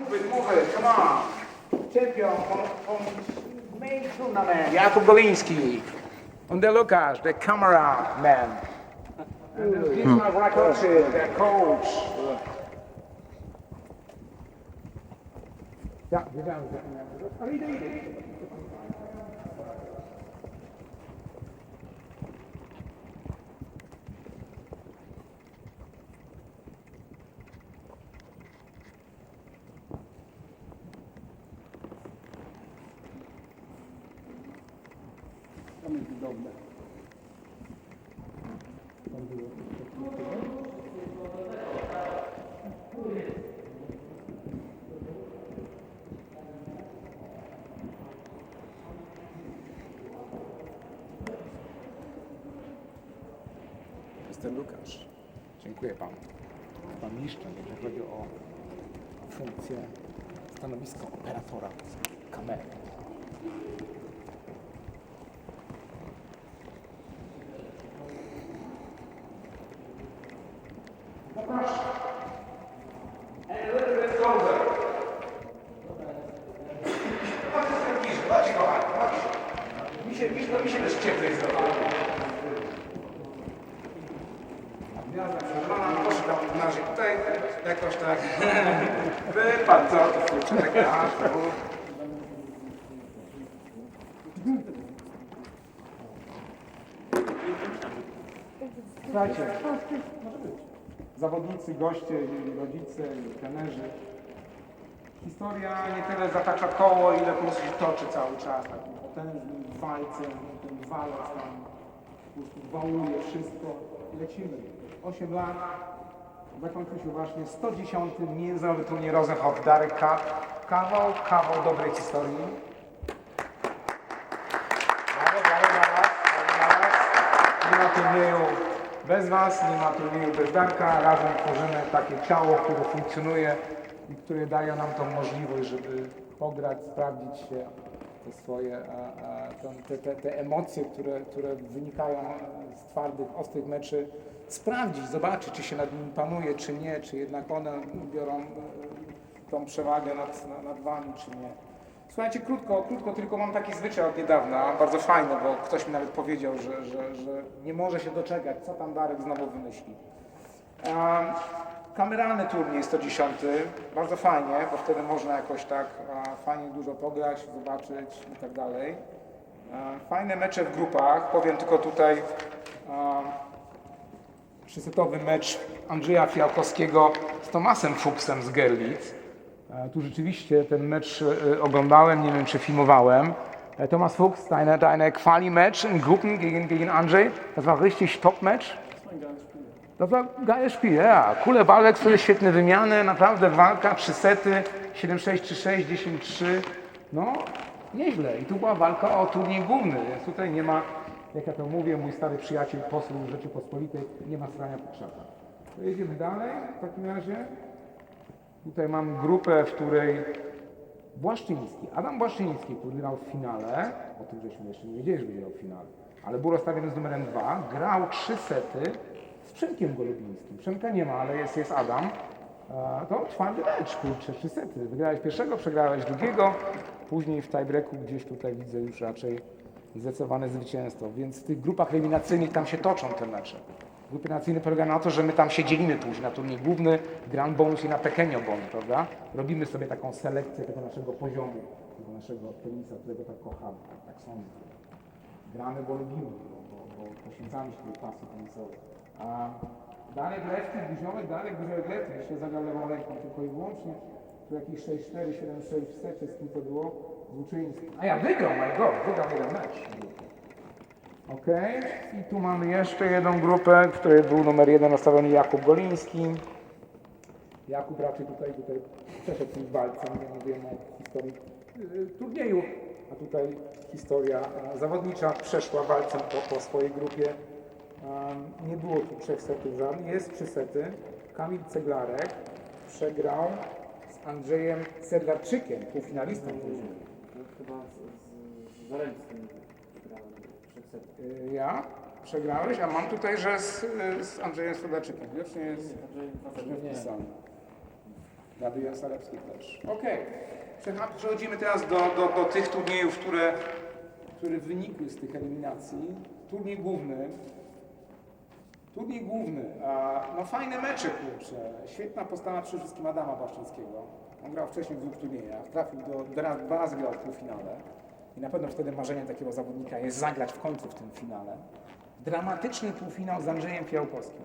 Move it, move it, come on. Champion from, from main tournament, Jakub Goliński. On the lookout, the camera man. Lukasz. Dziękuję panu. Pan mistrzem, jeżeli chodzi o funkcję stanowisko operatora kamery. Chodź, kochani, chodź. Mi się, mi, to mi się też cieplej zrobiło. Ja zawsze żona proszę tam na razie tutaj jakoś tak wypadł, co tu. Słuchajcie, może być. Zawodnicy, goście, rodzice, trenerzy. Historia nie tyle zatacza koło, ile po prostu toczy cały czas. Takim potężnym walcem, ten walec tam po prostu wałuje wszystko. Lecimy. 8 lat. Zakończył się właśnie 110. Międzynarodowy Rosenhof Darek Cup. Kawał, kawał dobrej historii. Brawo, brawo brawo was. Nie ma turnieju bez was, nie ma turnieju bez Darka. Razem tworzymy takie ciało, które funkcjonuje i które daje nam tą możliwość, żeby pograć, sprawdzić się te swoje, te, te, te emocje, które, które wynikają z twardych, ostrych meczy, sprawdzić, zobaczyć, czy się nad nimi panuje, czy nie, czy jednak one biorą e, tą przewagę nad, nad wami, czy nie. Słuchajcie, krótko, krótko, tylko mam taki zwyczaj od niedawna, bardzo fajny, bo ktoś mi nawet powiedział, że, że, że nie może się doczekać, co tam Darek znowu wymyśli. Um, kameralny turniej 110, bardzo fajnie, bo wtedy można jakoś tak fajnie dużo pograć, zobaczyć i tak dalej. Fajne mecze w grupach, powiem tylko tutaj, um, 300 mecz Andrzeja Fiałkowskiego z Tomasem Fuchsem z Gerlitz. E, tu rzeczywiście ten mecz e, oglądałem, nie wiem czy filmowałem. E, Thomas Fuchs, deine, deine Quali-Match in Gruppen gegen, gegen Andrzej, das war richtig Top-Match. Das war ein geiles Spiel, ja. Kule Ballwechsel, świetne wymiany, naprawdę walka, trzy sety, 7-6, 3-6, 10-3. No, nieźle. I tu była walka o turniej główny, więc tutaj nie ma jak ja to mówię, mój stary przyjaciel, poseł Rzeczypospolitej, nie ma strania po. To jedziemy dalej w takim razie. Tutaj mam grupę, w której Błaszczyński, Adam Błaszczyński, który grał w finale, o tym żeśmy jeszcze nie wiedzieli, że grał w finale, ale był rozstawiony z numerem 2, grał trzy sety z Przemkiem Golubińskim. Przemka nie ma, ale jest, jest Adam. To czwarty mecz, kurczę, trzy sety. Wygrałeś pierwszego, przegrałeś drugiego, później w tiebreaku gdzieś tutaj widzę już raczej zdecydowane zwycięstwo, więc w tych grupach eliminacyjnych tam się toczą te mecze. Grupy eliminacyjne polega na to, że my tam się dzielimy później na turniej główny, Grand Bonus i na Pequeño Bonus, prawda? Robimy sobie taką selekcję tego naszego poziomu, tego naszego tenisa, którego tak kochamy, tak sądzę. Gramy, bo lubimy, bo, bo, poświęcamy się tej pasji tenisowej. A Darek Lewski, Guziołek, Darek Guziołek Lewski, jeszcze zagrał lewą ręką tylko i wyłącznie. Tu jakieś 6-4, 7-6 w secie, z kim to było? A ja wygrał, my God, wygrał jeden mecz. Okej, i tu mamy jeszcze jedną grupę, w której był numer jeden nastawiony Jakub Goliński. Jakub raczej tutaj, tutaj przeszedł tym walcem, nie mówiłem o historii y, turnieju, a tutaj historia e, zawodnicza przeszła walcem po, po swojej grupie. Nie było tu trzech setów żadnych, jest trzy sety. Kamil Ceglarek przegrał z Andrzejem Sedlarczykiem, półfinalistą turnieju. Chyba z, z trzech setów. Y, Ja? Przegrałeś, a mam tutaj, że z, z Andrzejem jest Andrzej dwa sety. źle wpisane. Rady Jasarebskiej też. Okej. Przecha- Przechodzimy teraz do, do, do tych turniejów, które, które wynikły z tych eliminacji. Turniej główny. Turniej główny. A, no fajne mecze, kurczę. Świetna postawa przede wszystkim Adama Błaszczyńskiego. On grał wcześniej w dwóch turniejach. Trafił do, do razy grał w półfinale. I na pewno wtedy marzeniem takiego zawodnika jest zagrać w końcu w tym finale. Dramatyczny półfinał z Andrzejem Fiałkowskim.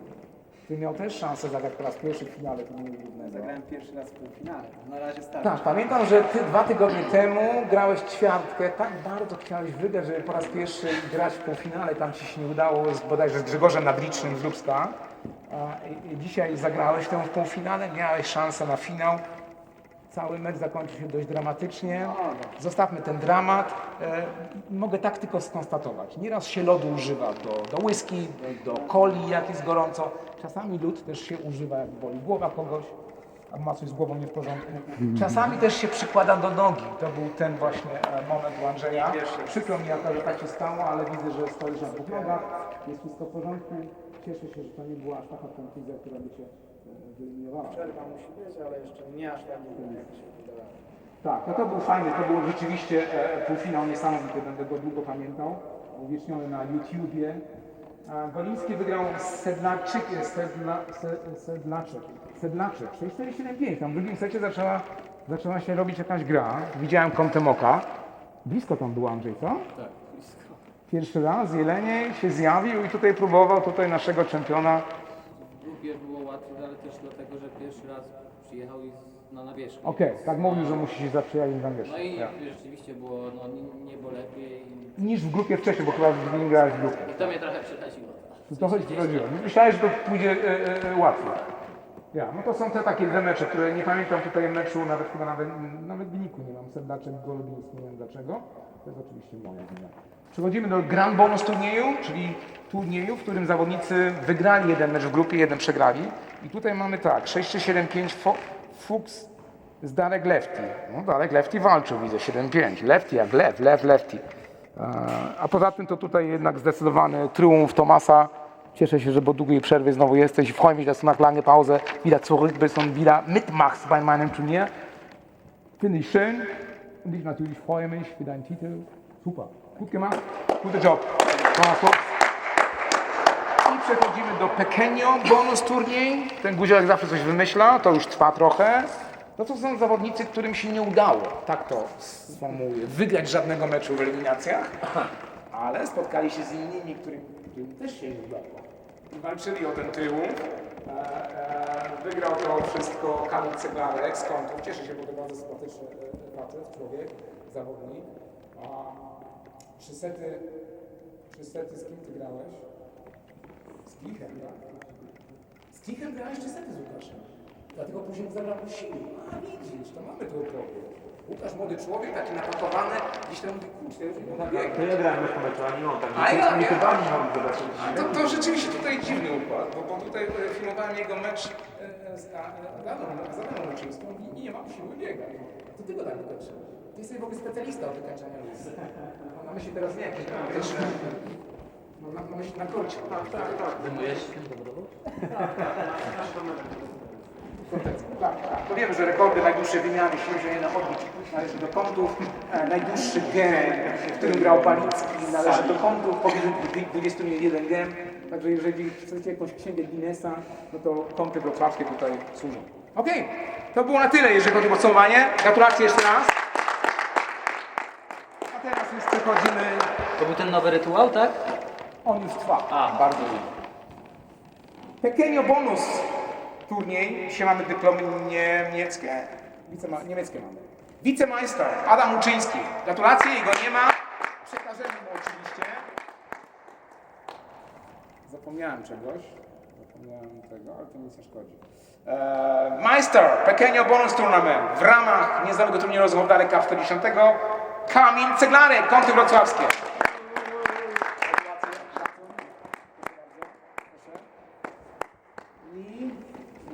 Który miał też szansę zagrać po raz pierwszy w finale turnieju głównego. Zagrałem pierwszy raz w półfinale. Na razie start. Tak, pamiętam, że ty dwa tygodnie temu grałeś ćwiartkę, tak bardzo chciałeś wygrać, żeby po raz pierwszy grać w półfinale, tam ci się nie udało, z, bodajże z Grzegorzem Nadlicznym z Lubska. A, dzisiaj zagrałeś tę w półfinale, miałeś szansę na finał. Cały mecz zakończył się dość dramatycznie. Zostawmy ten dramat. E, mogę tak tylko skonstatować. Nieraz się lodu używa do, do whisky, do, coli, jak jest gorąco. Czasami lód też się używa, jak boli głowa kogoś albo ma coś z głową nie w porządku. Czasami też się przykłada do nogi. To był ten właśnie e, moment u Andrzeja. Przykro mi, że tak się stało, ale widzę, że stoisz na dwóch nogach. Jest wszystko w porządku. Cieszę się, że to nie była aż taka kontuzja, która by cię e, wyeliminowała. Przerwa musi być, ale jeszcze nie aż tak długo jak się. Tak, no to był fajny, to był rzeczywiście e, półfinał niesamowity, będę go długo pamiętał. Uwieczniony na YouTubie. A Goliński wygrał z Sedlaczykiem, Sedla, Se- Sedlaczek, Sedlaczek, 6-4-7-5. Tam w drugim secie zaczęła, zaczęła się robić jakaś gra. Widziałem kątem oka. Blisko tam był Andrzej, co? Tak, blisko. Pierwszy raz Jelenie się zjawił i tutaj próbował tutaj naszego czempiona. Łatwiej, ale też dlatego, że pierwszy raz przyjechał i z- na nawierzchnię. Okej, tak mówił, że musi się zaprzyjaźnić na No i ja. rzeczywiście było no, nie- niebo lepiej i, Niż w grupie wcześniej, bo chyba nim grałeś w grupie. i to mnie trochę przeraziło. To ci chodziło. Myślałem, że to pójdzie e, e, łatwiej. Ja, no to są te takie dwa mecze, które nie pamiętam tutaj meczu, nawet chyba nawet, nawet wyniku nie mam. Serdaczek, Golubiński, nie wiem dlaczego. To jest oczywiście moja wina. Przechodzimy do Grand Bonus turnieju, czyli turnieju, w którym zawodnicy wygrali jeden mecz w grupie, jeden przegrali. I tutaj mamy tak, 6-3-7-5 Fo- Fuchs z Darek Lefty. No, Darek Lefty walczył, widzę, 7-5. Lefty jak lew, lew, lefty. E, A poza tym to tutaj jednak zdecydowany triumf Tomasa. Cieszę się, że po długiej przerwie znowu jesteś. Freue mich, dass du nach lange Pause wieder zurück bist und wieder mitmachst bei meinem Turnier. Finde ich schön und ich natürlich freue mich für deinen Titel. Super, gut gemacht, guter Job. Thomas Fuchs. Przechodzimy do Pekenio, bonus turniej. Ten guzielek zawsze coś wymyśla, to już trwa trochę. No to są zawodnicy, którym się nie udało, tak to sformułuję, wygrać żadnego meczu w eliminacjach, ale spotkali się z innymi, którym, którym też się nie udało. I walczyli o ten tył. E, e, wygrał to wszystko Kamil Ceglarek z kątów. Cieszę się, bo to bardzo sympatyczny e, facet, człowiek, zawodnik. A trzy sety, trzy sety z kim ty grałeś? Z Kichem, tak? Z Kichem grałeś czy sety z Łukaszem? Dlatego później zabrał siły. A widzisz, to mamy tu problem. Łukasz, młody człowiek, taki napakowany, gdzieś tam mówi, kurczę, już nie biegać. To ja grałem już po meczu, a nie on, tak. A ja, nie chyba nie mam zobaczyć. To, to rzeczywiście tutaj dziwny układ, bo, bo tutaj e, filmowałem jego mecz e, z e, Adaną, z Adaną Luczyńską i nie mam siły biegać. To ty go tak wykończył. Ty jesteś w ogóle specjalista od wykańczania luz. Mam na myśli teraz nie jakieś. Mam na, na myśli na korcie. Tak, tak, tak. Zajmujesz się tym zawodowo? Tak, tak. To wiemy, że rekordy najdłuższej wymiany siły ziemnej odbić należy do kątów. E, najdłuższy gem, w którym grał Balicki, należy do kątów. Powyżej 21 gem. Także jeżeli chcecie jakąś księgę Guinnessa, no to kąty wrocławskie tutaj służą. Okej, to było na tyle, jeżeli chodzi o podsumowanie. Gratulacje jeszcze raz. A teraz już przechodzimy, To był ten nowy rytuał, tak? On już trwa. A. bardzo długo. Pekenio bonus turniej. Dzisiaj mamy dyplomy niemieckie. Wicema, niemieckie mamy. Wicemeister Adam Łuczyński. Gratulacje, jego nie ma. Przekażemy mu oczywiście. Zapomniałem czegoś. Zapomniałem tego, ale to nic nie szkodzi. Eee, Meister, Pekenio Bonus Tournament w ramach niezależnego turnieju rozwoju Cup 40. Kamil Ceglarek, kąty wrocławskie.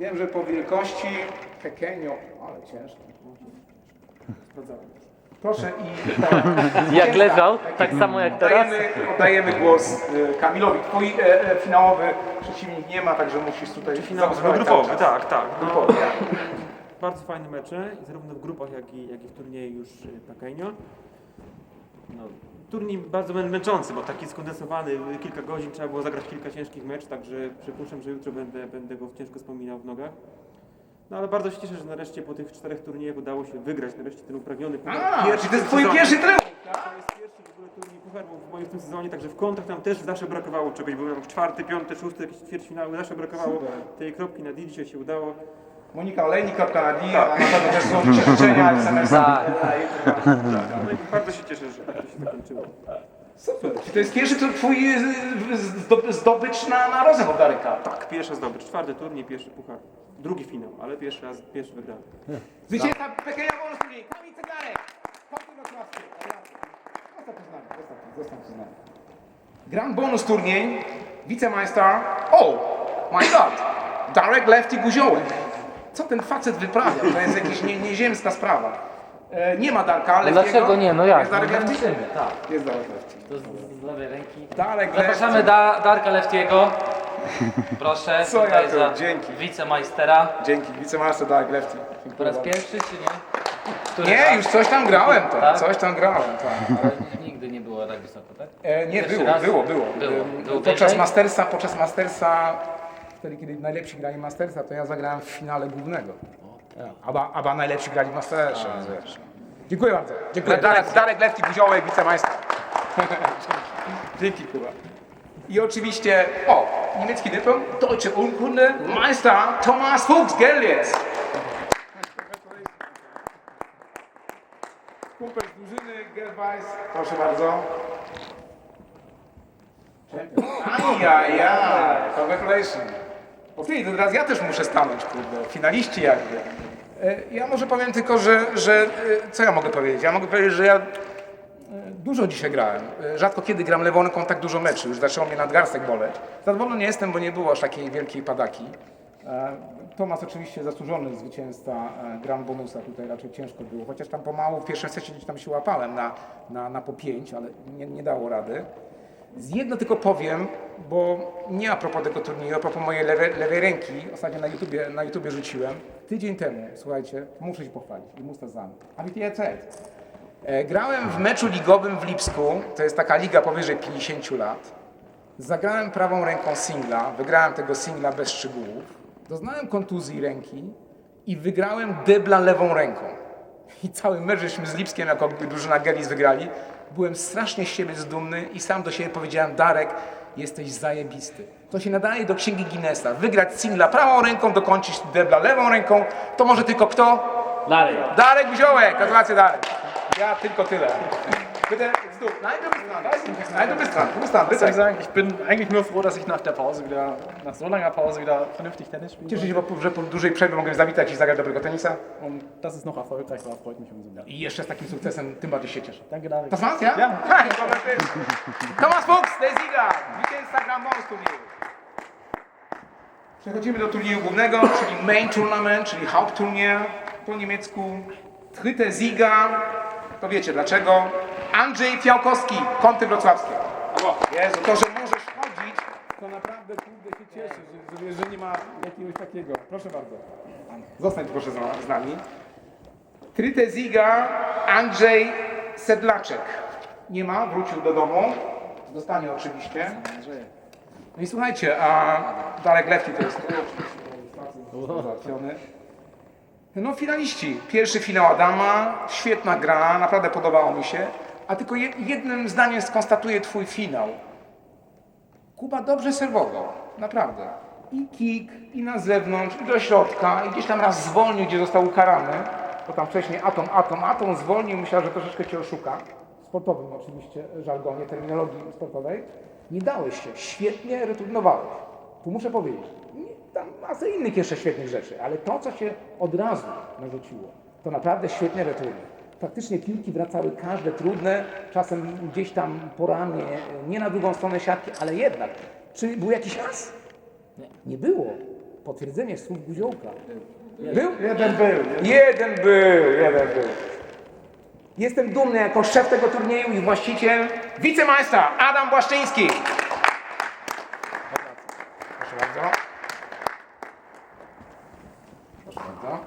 I wiem, że po wielkości Pekenio, ale ciężko. Proszę i... Jak leżał, tak samo jak teraz. Oddajemy, oddajemy głos e, Kamilowi. Twój e, e, finałowy przeciwnik nie ma, także musisz tutaj... Finałowy, zaobserwować grupowy, cały czas. tak, tak. Grupowy. bardzo fajne mecze, zarówno w grupach, jak i, jak i w turnieju już y, Pequeño. No, turniej bardzo mę- męczący, bo taki skondensowany, kilka godzin, trzeba było zagrać kilka ciężkich meczów, także przypuszczam, że jutro będę, będę go ciężko wspominał w nogach. No ale bardzo się cieszę, że nareszcie po tych czterech turniejach udało się wygrać nareszcie ten upragniony puchar. Pierwszy to jest twój pierwszy trening? To jest pierwszy w ogóle turniej puchar w moim w tym sezonie, także w kontach tam też zawsze brakowało czegoś. Były tam czwarty, piąty, szósty, jakieś ćwierćfinały, zawsze brakowało tej kropki na D, dzisiaj się udało. Monika Olejnik, kropka na D, a na pewno też są życzenia, SMS. Tak. No i bardzo się cieszę, że tak to się zakończyło. Super. Czy to jest pierwszy tu- twój y, y, zdo- zdobycz na, na rozew Dareka? Tak, pierwsza zdobycz, czwarty turniej, pierwszy puchar. Drugi finał, ale pierwszy raz, pierwszy wygrany. Zwycięzca Bonus Turniej, Kamil Cegarek. Do klatki. Zostaw to z nami, zostaw to z nami. Grand Bonus Turniej, wicemajster. Oh, my god! Darek Lefty Guziołek. Co ten facet wyprawia? To jest jakaś nie, nieziemska sprawa. E, nie ma Darka No Lefty'ego. dlaczego nie? No jak? Jest Darek No, musimy, tak. Jest Darek Lefty. To z, z lewej ręki. Darek Zapraszamy da, Darka Leftiego. Proszę, Co ja tutaj tu? za Dzięki. wicemajstera. Dzięki, wicemajster Darek Lefty. Dziękuję Po raz bardzo. pierwszy, czy nie? Który Nie, raz? już coś tam grałem to, Tak? coś tam grałem, tak. Ale nigdy nie było tak wysoko, tak? E, nie, Pierwszy było, raz? było, było, Było. Ym, Było podczas wyżej? Mastersa, podczas Mastersa, wtedy kiedy najlepsi grali Mastersa, to ja zagrałem w finale głównego. Aba, aba najlepsi grali w więc wiesz. Dziękuję bardzo. Dziękuję. Darek, Darek Lewki Guziołek, wicemajster. Dzięki Kuba. I oczywiście, o, niemiecki dyplom, Deutsche Urkunde, Meister Thomas Fuchs, Gerlitz. Kumpel z drużyny, Gerwajs, proszę bardzo. Ajajaj, congratulations. Okej, to teraz ja też muszę stanąć, kurde, finaliści jakby. E, Ja może powiem tylko, że, że e, co ja mogę powiedzieć? Ja mogę powiedzieć, że ja e, dużo dzisiaj grałem. Rzadko kiedy gram lewą ręką tak dużo meczy, już zaczęło mnie nadgarstek boleć. Zadowolony nie jestem, bo nie było aż takiej wielkiej padaki. Tomas oczywiście zasłużony zwycięzca Grand Bonusa, tutaj raczej ciężko było, chociaż tam pomału w pierwszym secie gdzieś tam się łapałem na, na, na po pięć, ale nie, nie dało rady. Z jedno tylko powiem, bo nie a propos tego turnieju, a propos mojej lewej, lewej ręki, ostatnio na YouTubie, na YouTubie rzuciłem, tydzień temu, słuchajcie, muszę się pochwalić i muszę znam. A wiecie, ja e, Grałem w meczu ligowym w Lipsku, to jest taka liga powyżej 50 lat. Zagrałem prawą ręką singla, wygrałem tego singla bez szczegółów. Doznałem kontuzji ręki i wygrałem debla lewą ręką. I cały mecz żeśmy z Lipskiem jako drużyna Gelis wygrali. Byłem strasznie z siebie zdumny i sam do siebie powiedziałem, Darek, jesteś zajebisty. To się nadaje do księgi Guinnessa. Wygrać singla prawą ręką, dokończyć debla lewą ręką, to może tylko kto? Dalej. Darek Guziołek, gratulacje Darek. Ja tylko tyle. Bitte, du, nein, du bist dran. Nein, du bist dran. Du bist dran, bitte. ich sagen? Ich bin eigentlich nur froh, dass ich nach der Pause wieder, nach so langer Pause wieder vernünftig Tennis spiele. Cieszę się, bo- że po dużej przerwie mogłem zawitać i zagrać dobrego tenisa. Und dass es noch erfolgreich war, freut mich umso mehr. I jeszcze z takim sukcesem tym bardziej się cieszę. Danke, David. To was, ja? Ja. Hej, Thomas Fuchs, der Sieger, zwycięzca Grand Bonus turnieju. Przechodzimy do turnieju głównego, czyli Main Tournament, czyli Hauptturnier po niemiecku. Dritte Sieger, to wiecie dlaczego. Andrzej Fiałkowski, Kąty Wrocławskie. Jezu, to, że możesz chodzić, to naprawdę kurde się cieszę, że, że, że nie ma jakiegoś takiego. Proszę bardzo. Zostań proszę z, nami. Tryte Ziga, Andrzej Sedlaczek. Nie ma, wrócił do domu. Dostanie oczywiście. No i słuchajcie, a Darek Lewki to jest załatwiony. No finaliści. Pierwszy finał Adama, świetna gra, naprawdę podobało mi się. A tylko je- jednym zdaniem skonstatuję twój finał. Kuba dobrze serwował, naprawdę. I kick, i na zewnątrz, i do środka, i gdzieś tam raz zwolnił, gdzie został ukarany. Bo tam wcześniej atom, atom, atom zwolnił, myślał, że troszeczkę cię oszuka. Sportowym oczywiście żargonie, terminologii sportowej. Nie dałeś się, świetnie returnowałeś. Tu muszę powiedzieć, tam masę innych jeszcze świetnych rzeczy, ale to, co się od razu narzuciło, to naprawdę świetne returny. Faktycznie piłki wracały każde trudne, czasem gdzieś tam po ramię, nie na drugą stronę siatki, ale jednak. Czy był jakiś as? Nie, było. Potwierdzenie słów Guziołka. Był? Jeden był. Jeden był, jeden był. Jestem dumny jako szef tego turnieju i właściciel, wicemajster Adam Błaszczyński. Proszę bardzo. Proszę bardzo.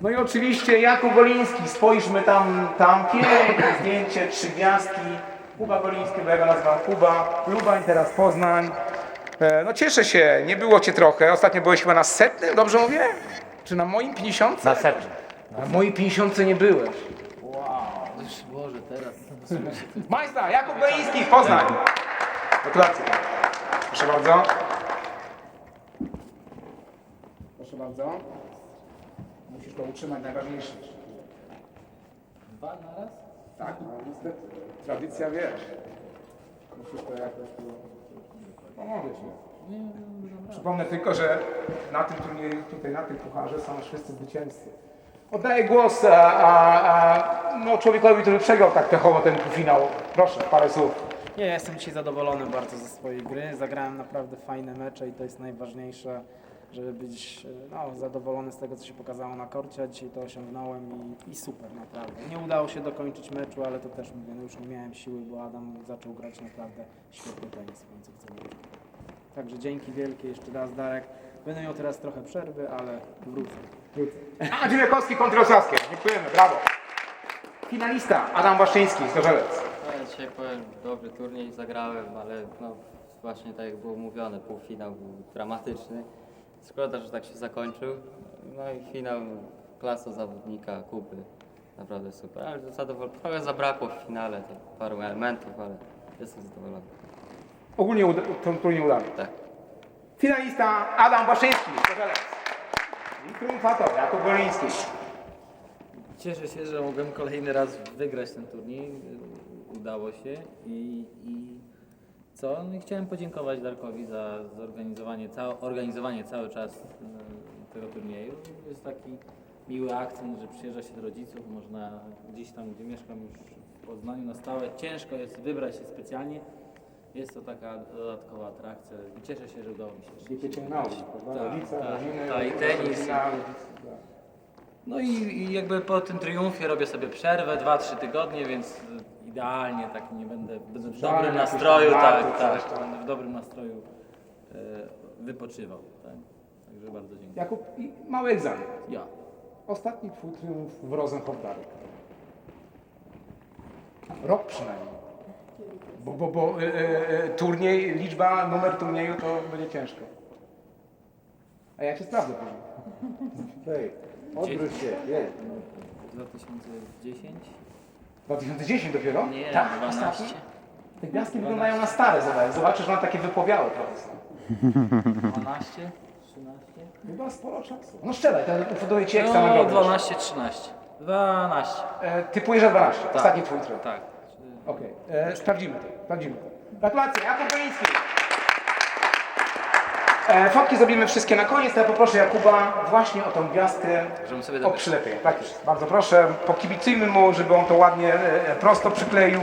No i oczywiście Jakub Goliński, spojrzmy tam, tam piękne zdjęcie, trzy gwiazdki. Kuba Goliński, bo ja go nazywam Kuba, Lubań, teraz Poznań. E, No cieszę się, nie było Cię trochę. Ostatnio byłeś chyba na setnym, dobrze mówię? Czy na moim 50? Na setnym. Na mojej 50 nie byłeś. Boże, teraz. Majstra, Jakub Goliński, Poznań. Gratulacje. Proszę bardzo. Proszę bardzo. Musisz to utrzymać, najważniejsze. Dwa na raz? Tak, no niestety. Tradycja wiesz. Musisz to jakoś tu... Pomogę ci. Przypomnę tylko, że na tym turnieju, tutaj na tym pucharze są wszyscy zwycięzcy. Oddaję głos a, a, a, no, człowiekowi, który przegrał tak pechowo ten półfinał. Proszę, parę słów. Nie, ja jestem dzisiaj zadowolony bardzo ze swojej gry. Zagrałem naprawdę fajne mecze i to jest najważniejsze, żeby być e, no, zadowolony z tego, co się pokazało na korcie. Dzisiaj to osiągnąłem i, i super, naprawdę. Nie udało się dokończyć meczu, ale to też mówię, no już nie miałem siły, bo Adam zaczął grać naprawdę świetny tenis w końcu chcę powiedzieć. Także dzięki wielkie jeszcze raz Darek. Będę miał teraz trochę przerwy, ale wrócę. A, Dziwiakowski kontra Osawskie. Dziękujemy, brawo. Finalista Adam Waszczyński, Zgorzelec. No, ja dzisiaj powiem, dobry turniej zagrałem, ale no, właśnie tak jak było mówione, półfinał był dramatyczny. Szkoda, że tak się zakończył. No i finał klasa zawodnika, Kuby. Naprawdę super. Ale zadowolony. Trochę zabrakło w finale to paru elementów, ale jestem zadowolony. Ogólnie uda, to turniej udany. Tak. Finalista Adam Waszyński. I triumfator Jakub Goliński. Cieszę się, że mogłem kolejny raz wygrać ten turniej. Udało się i, i co? No i chciałem podziękować Darkowi za zorganizowanie, cał, organizowanie cały czas e, tego turnieju. Jest taki miły akcent, że przyjeżdża się do rodziców, można gdzieś tam, gdzie mieszkam już w Poznaniu na stałe. Ciężko jest wybrać się specjalnie. Jest to taka dodatkowa atrakcja i cieszę się, że udało mi się. Nie ciągnęło, prawda? Tak, Rodzice, tak, rodziny, tak, i tenis. rodzina. No i, i jakby po tym triumfie robię sobie przerwę, 2-3 tygodnie, więc idealnie tak nie będę, będę w dobrym nastroju, tak, tak, będę w dobrym nastroju e, wypoczywał, tak. Także bardzo dziękuję. Jakub, i mały egzamin. Ja. Ostatni twój triumf w Rosenhofdarek. Rok przynajmniej. Bo, bo, bo e, e, e, turniej, liczba, numer turnieju to będzie ciężko. A ja cię sprawdzę później. Odwróć się, 2010? 2010 dopiero? Nie, tak, 12. ostatni? Te gwiazdki wyglądają na stare, zobacz. Zobaczysz, że one takie wypowiałe teraz. 12? 13? Chyba sporo czasu. No strzelaj, to ufunduję ci ekstra No, nagrodę. 12, 13. 12. E, typuję, że 12. Ostatni twój triumf. Tak. Okej, e, sprawdzimy to, sprawdzimy to. Gratulacje, Jakub Beliński. E, fotki zrobimy wszystkie na koniec, ale poproszę Jakuba właśnie o tą gwiazdkę, Żebym sobie o przylepienie. Tak jest, bardzo proszę, pokibicujmy mu, żeby on to ładnie, e, prosto przykleił.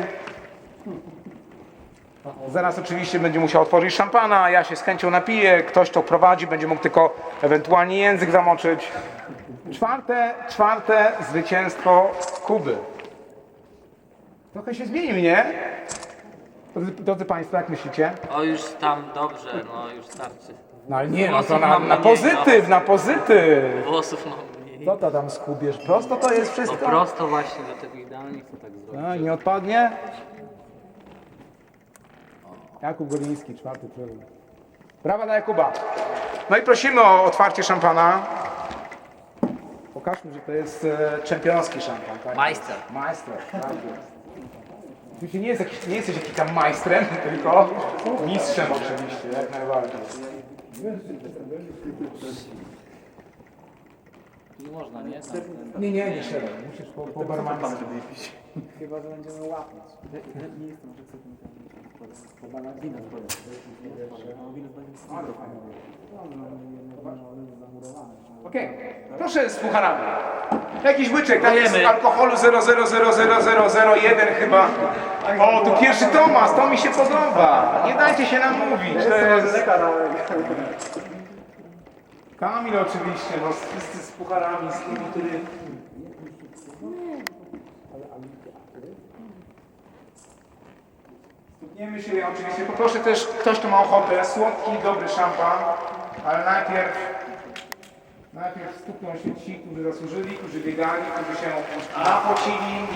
Zaraz oczywiście będzie musiał otworzyć szampana, ja się z chęcią napiję, ktoś to prowadzi, będzie mógł tylko ewentualnie język zamoczyć. Czwarte, czwarte zwycięstwo Kuby. Trochę się zmienił, nie? Drodzy, drodzy Państwo, jak myślicie? O już tam dobrze, no już starczy. No ale nie, no to na, na pozytyw, na pozytyw. Włosów mam mniej. Co to tam skubiesz? Prosto to jest No wszystko? prosto właśnie, dlatego idealnie chcę tak zrobić. No, nie odpadnie? Jakub Goliński, czwarty triumf. Brawa dla Jakuba. No i prosimy o otwarcie szampana. Pokażmy, że to jest e, czempionski szampan. Tak? Majster. Majster, tak jest. Oczywiście nie, jest jakiś, nie jesteś jakimś tam majstrem, tylko mistrzem oczywiście, jak najbardziej. Nie można, nie? Tam, Nie, nie, nie siadaj. Musisz po, po barmańsku. Chyba, że będziemy łapać. Nie jestem, że chcę po banach wino Okej, proszę z pucharami. Jakiś łyczek, tam jest Dajemy. alkoholu 0,0000001 chyba. O, tu pierwszy Tomas, to mi się podoba. Nie dajcie się nam mówić. To jest... Kamil oczywiście, no wszyscy z pucharami, z tymi, który... Stukniemy się oczywiście. Poproszę też, ktoś kto ma ochotę, słodki, dobry szampan, ale najpierw Najpierw skupną się ci, którzy zasłużyli, którzy biegali, którzy się napocili.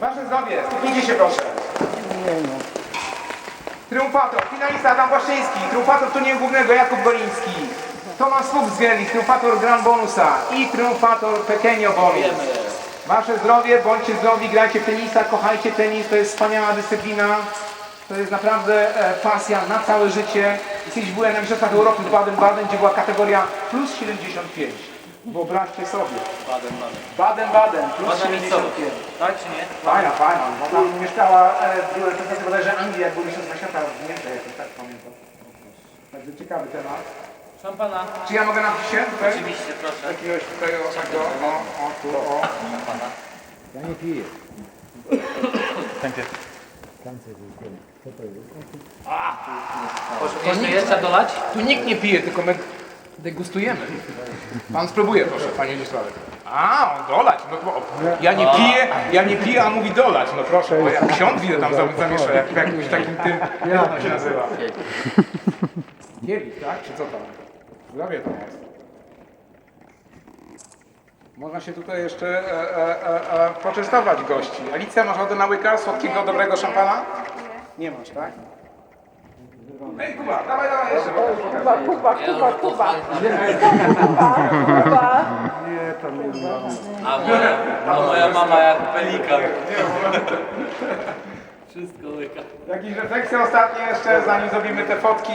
Wasze zdrowie, skupnijcie się proszę. Triumfator, finalista Adam Błaszczyński, triumfator turnieju głównego Jakub Goliński, Tomasz Fuchs z Wieli, triumfator Grand Bonusa i triumfator Pekenio Bonus. Wasze zdrowie, bądźcie zdrowi, grajcie w tenisa, kochajcie tenis, to jest wspaniała dyscyplina. To jest naprawdę e, pasja na całe życie. Kiedyś byłem na Mistrzostwach Europy w Baden-Baden, gdzie była kategoria plus 75. Wyobraźcie sobie. Baden-Baden, plus 75. Tak czy nie? Fajna, fajna. Bo tam mieszkała e, w reprezentacji bodajże Anglii, jak był mistrzostwa świata w Niemczech, tak pamiętam. Także ciekawy temat. Szampana. Czy ja mogę napić się tutaj? Oczywiście, proszę. Jakiegoś tutaj o, takiego, o, o, tu, o. Jeszcze, jeszcze dolać? Tu nikt nie pije, tylko my degustujemy. Pan spróbuje, proszę, panie Wiesławie. A, on dolać. No, bo, ja nie piję, ja nie piję, a mówi dolać. No proszę, bo jak ksiądz widzę tam za- zamiesza, jak w jakimś takim tym, jak to się nazywa? Kielich, tak? Czy co tam? Zdrowie to jest. Można się tutaj jeszcze e, e, e, e, poczęstować gości. Alicja, masz ochotę na łyka słodkiego, dobrego szampana? Nie masz, tak? Ej, Kuba, dawaj, dawaj jeszcze. Kuba, Kuba, Kuba, Kuba. A moja, a moja mama jak pelikan. Wszystko łyka. Jakieś refleksje ostatnie jeszcze, zanim zrobimy te fotki.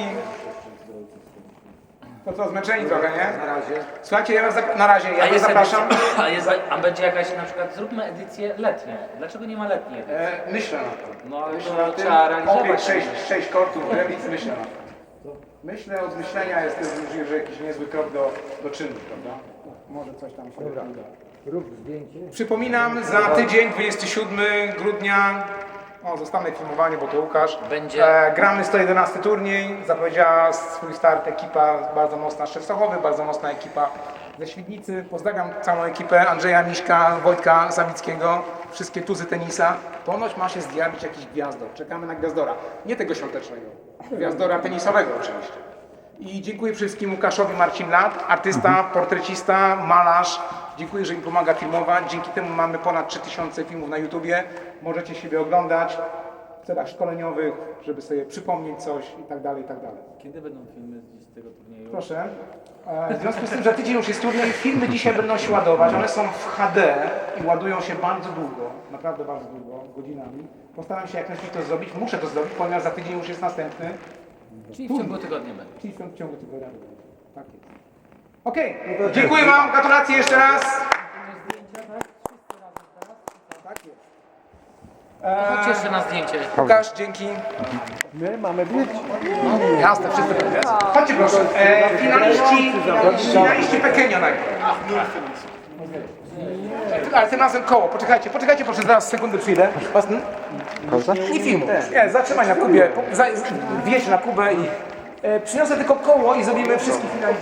To co, zmęczeni trochę, nie? Na razie. Słuchajcie, ja was zap- na razie, ja was zapraszam. edycja, a, jest, a będzie jakaś na przykład, zróbmy edycję letnią. Dlaczego nie ma letniej edycji? E, myślę na to. No ale Myślę na to tym. trzeba realizować. Obieg sześć, sześć kortów, remis, myślę na to. Myślę od myślenia jest to już że jakiś niezły krok do, do czynu, prawda? Może coś tam się uda. Przypominam, za tydzień, 27 grudnia, o, zostanę filmowanie, bo to Łukasz. Będzie- E, gramy 111 turniej, zapowiedziała swój start ekipa bardzo mocna z Częstochowy, bardzo mocna ekipa ze Świdnicy. Pozdrawiam całą ekipę Andrzeja Miśka, Wojtka Sawickiego, wszystkie tuzy tenisa. Ponoć ma się zjawić jakiś gwiazdor. Czekamy na gwiazdora. Nie tego świątecznego, gwiazdora tenisowego oczywiście. I dziękuję wszystkim Łukaszowi Marcin Lat, artysta, portrecista, malarz. Dziękuję, że mi pomaga filmować. Dzięki temu mamy ponad 3000 filmów na YouTubie. Możecie siebie oglądać w celach szkoleniowych, żeby sobie przypomnieć coś i tak dalej, i tak dalej. Kiedy będą filmy z tego turnieju? Proszę. E, W związku z tym, że tydzień już jest turniej, filmy dzisiaj będą się ładować. One są w HD i ładują się bardzo długo, naprawdę bardzo długo, godzinami. Postaram się jak najszybciej to zrobić. Muszę to zrobić, ponieważ za tydzień już jest następny. Czyli w ciągu tygodnia będzie. Czyli w ciągu tygodnia. Tak jest. Okej, dziękuję Wam, gratulacje jeszcze raz. Tak jest. Chodź jeszcze na zdjęcie. Łukasz, dzięki. My mamy być. Jasne, wszyscy będą. Chodźcie proszę. E, finaliści, finaliści Pekenio najpierw. Ale tym razem koło, poczekajcie, poczekajcie proszę, zaraz sekundę przyjdę. Was, Nie filmu. Nie, zatrzymaj na Kubie, za- wjedź na Kubę i e, przyniosę tylko koło i zrobimy wszystkich finalistów.